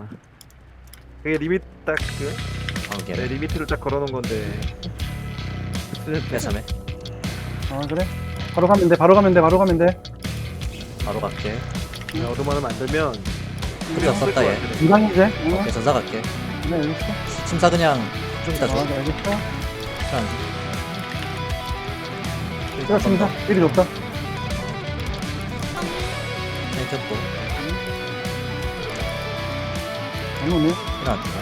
알았어. 그게 리밋 딱 그, 방금 네, 걔네 리미트를 딱 걸어놓은 건데. 빼참해 아 그래? 바로 가면 돼 바로 가면 돼 바로 가면 돼. 바로 갈게. 어둠만은 만들면 우리가 썼다 얘. 이방이제? 응 오케이 전사 갈게. 네 알겠어. 침사 그냥 좀 이따 아 줘. 네, 알겠어. 시간 제가 중사. 일이 좋다. 땡겼고 안 오네. 이거 안 뜨나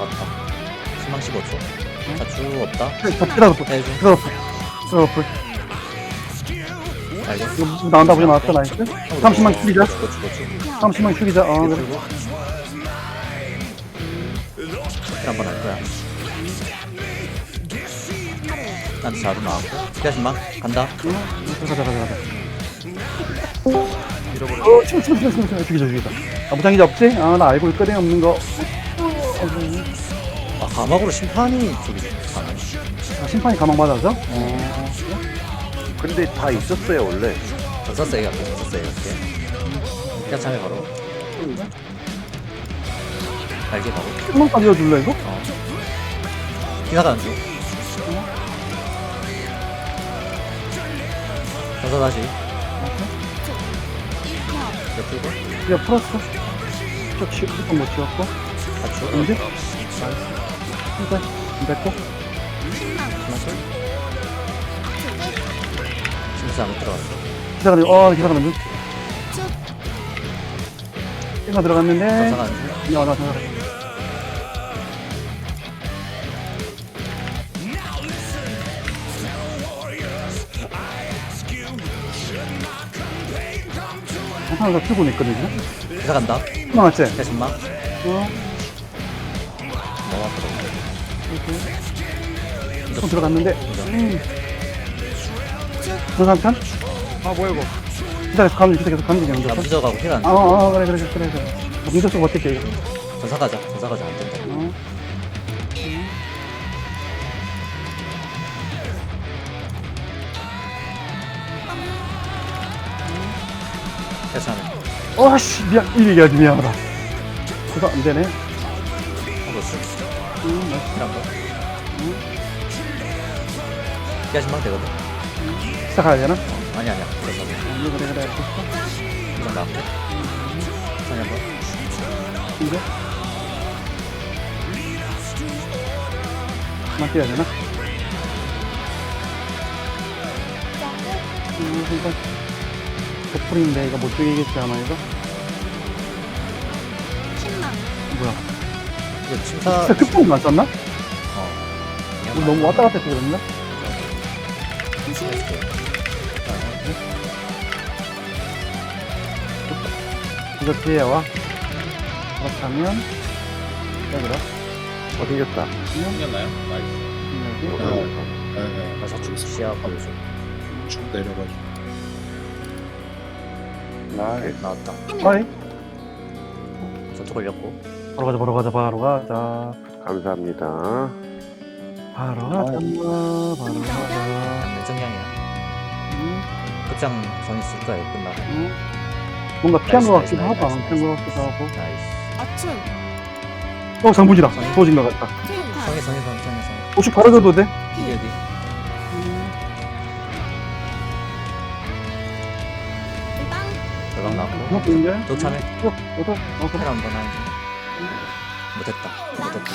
맞다 희망 15초 자주 없다? 볼 해줘 기다려 볼 알겠어. 이거 나온다 보지 나왔다 나이스 30만 죽이자? 죽어 죽어 죽어. 30만 죽이자 어. 그래 풀고. 한번 할 거야. 나한테 자루 나왔고. 피하신만 간다. 응 가자 가자 가자 어 치워 치워 치워 치워 치워 죽이자 죽이자. 아 무장이지 없지? 아 나 알고 있거든 없는 거. 아 가막으로 심판이 저기 가네 아, 심판이 가망 맞아서? 어. 근데 다 있었어요 원래. 전사 세게 갈게 전사 세게 갈게. 피하 참여 바로. 날개 바로. 한번까지 이어줄래 이거? 어. 피사가 안줘 전사 다시 몇 풀고 야 풀었어. 저 치, 조금 못 치웠고? 같이 언제? 일단 됐고 심사 안 들어갔어. 기사가 어 기사가 는 기사 들어갔는데. 안줘 야나 항 상다 틀고 있거든 지금 피사 간다 맞지? 피하 신망 어 너무 아프다 손 들어갔는데 음. 저 삼탄? 아 뭐야 이거. 기다려서 가면 기다 계속 가면 되게 나안 부져가고 피가 안 아, 돼. 어, 어, 그래, 그래, 그래, 그래. 쓰고 어떻게 이거? 전사 가자 전사 가자 안 된다 어. 피하 참여 어, 씨, 미안, 이 얘기하지, 미안하다. 그거 안 되네. 한번 쓰 음, 나 피한 번 피하 신망 되거든 시작해야 되나? 어, 아니 아니야 어, 그래, 그래, 그래, 알겠어. 이건 천이 한번 이제? 만 뛰어야 되나? 음, 일단, 도풀인데, 이거 못 죽이겠지, 아마 이거? 뭐야? 이거 침사 진짜 급풍 안 썼나? 어 우리 너무 왔다 갔다 해서 그랬나? 이거 피해와. 그렇다면, 여기로. 어 생겼다. 생겼나요? 나이스. 여기. 어, 네, 네. 가서 쭉 시야 보여줘 쭉 내려가지고. 오케이 나왔다 어이. 전투 걸렸고 바로 가자, 바로 가자, 바로 가자. 감사합니다. 바로 가자, 바로 가자. 냉정량이야 음, 급장 선 있을 이거 끝나고 음. 뭔가 피한 것 나이스, 같기도 나이스, 하고, 안 나이스, 피한 것 나이스. 같기도 하고. 나이스 아춤 어, 장부지다. 도진 것 같다. 성희 성희 성희 성희 성희 혹시 바로 줘도 돼? 대박 어, 나왔고 이제? 또 참여 어, 너도? 어. 패를 한번 하지 못했다 못했다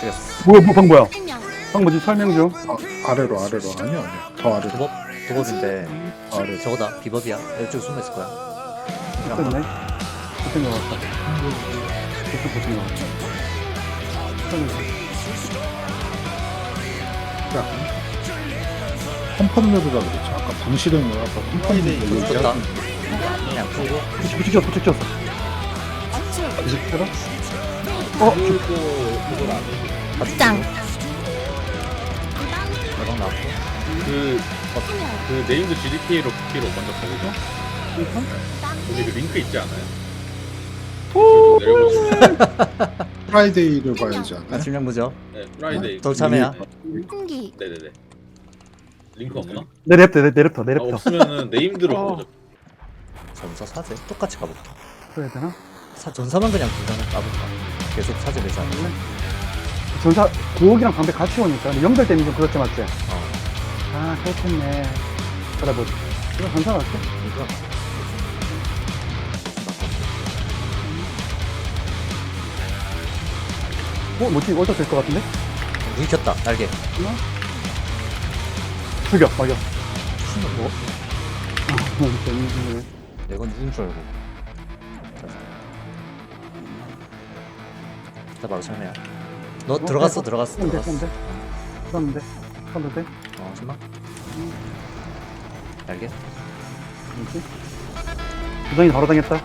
죽였어 뭐야, 뭐, 방 뭐야? 방 뭐지? 설명 좀. 아, 아래로 아래로 아니야 아니야. 더 아래로 도법 도법인데 아래. 저거다 비법이야 이쪽에 숨어 있을 거야 됐네. 됐은 것 같다. 됐어, 됐은 것 같다. 설명 좀. 컴펀드가 그랬죠. 아까 방실은 뭐 아까 컴펀드 좋다 그냥 풀고 쳤어. 아춤 이제 들어? 어, 짱 대박 나왔고 그, 어, 그 네임드 GDP로 P로 먼저 가보죠. 여기 그 링크 있지 않아요? 프라이데이를 봐야지 아 않나요? 질량 무죠 네, 프라이데이. 더 참여야 풍기 네네네. 링크 없나? 내 랩터, 내- 내랩터, 아, 내랩터. 없으면은 네임드로 어. 가보죠. 전사 사제 똑같이 가볼게. 그래야 되나? 사 전사만 그냥 둘다는 까볼까. 계속 사제 되지 않을까? 전사 구옥이랑 방패 같이 오니까 근데 연결 때문에 좀 그렇지 맞지? 어. 아 그렇겠네 그래 뭐 이거 전사 갈게 이거 어? 뭐지? 월터 될것 같은데? 무기 켰다 날개. 죽여 막여 추는 뭐? 어, 재밌네 내가 누군 줄 알고. 자 바로 참여야. 너 들어갔어 들어갔어 들어갔어. 돼 쏘면 돼 쏘면 돼어 잠만. 날개. 뭐지? 부정이 바로 당했다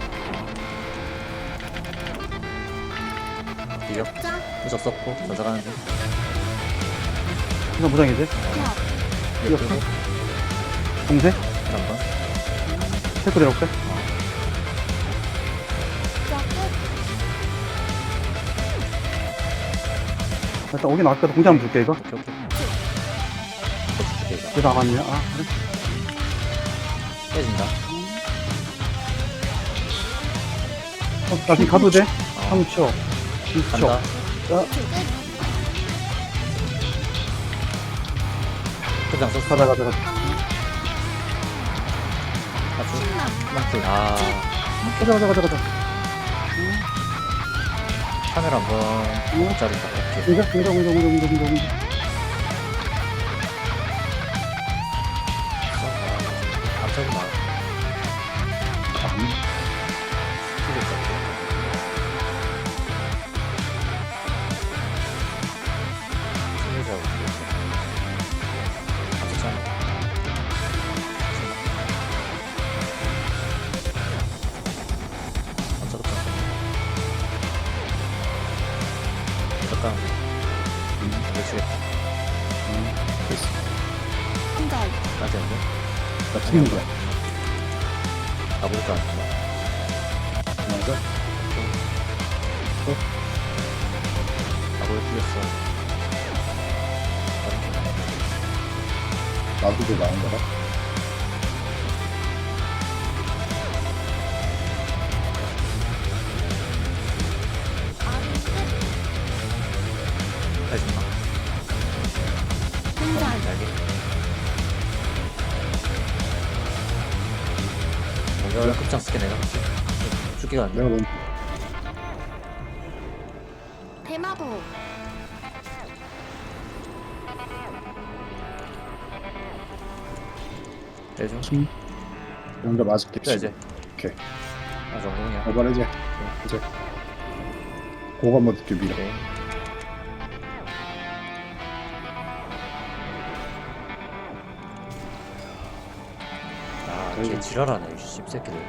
이겨. 자 무적 썼고 전사가는 중. 이거 무장이지? 기합 이거 끄고 공세? 한 번. 기합 끝 일단 오긴 나왔거든 공장 한번 줄게 이거 오케이 오케이. 안 왔냐? 아 그래? 깨진다. 어, 나 지금 가도 돼? 어. 3초 2초 간다. 자끝 끝장 썼어. 가자 가자 가자. 신망 막불. 아. 가자 가자 가자 가자 카메라 한번 못 자른다. 오케이. 공작 공작 공작 공작 공작 공작 공작 갑자기 막. 나 튀는 거야 가볼까? 맞아 가볼 풀렸어. 나도 그 나온 거라 끝 하지마. 분산 날개. 이걸 급장 쓸게 내가. 죽기가 안 돼. 내가 먼저 대마보 내줘. 먼저 맞을게. 자 이제. 오케이. 아 정동이야. 오발 이제 이제 고가 한번 느껴 밀어. 오케이. 아, 걔 지랄하네, 이 씹새끼들.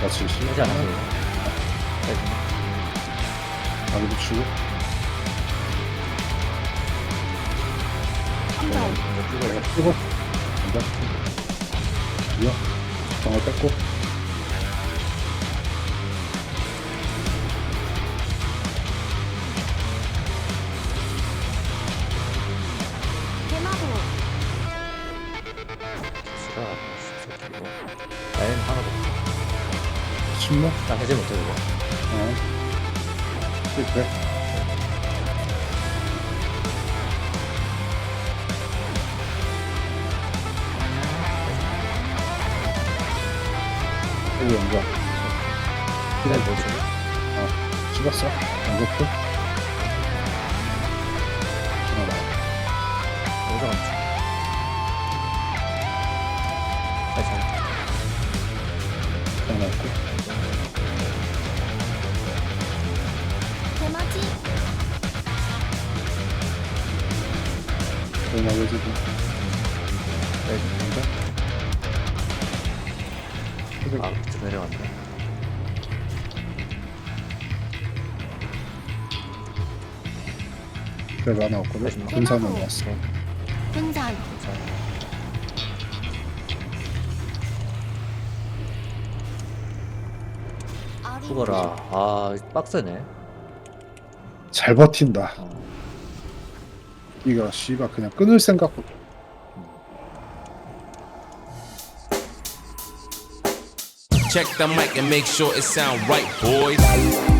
나 지금 시 하지 않아. 가기 붙이고 한절 이거 뜨고 간다. 이어 정을 뺐고 나는 하나도 없어. 침묵. 나 해제 못해, 이거. 어. 실패. 여기 연가 그래, 뭐지? 찍었어. 연극도. 대마지 그냥 해주고 번. 해주고 아, 밑으로 내려갔네. 그래도 하나 없거든. 마지막. 분산은 왔어. 분산 죽어라. 아, 빡세네. 잘 버틴다. 이거 씨발 그냥 끊을 생각보다. Check the mic and make sure it sound right, boys.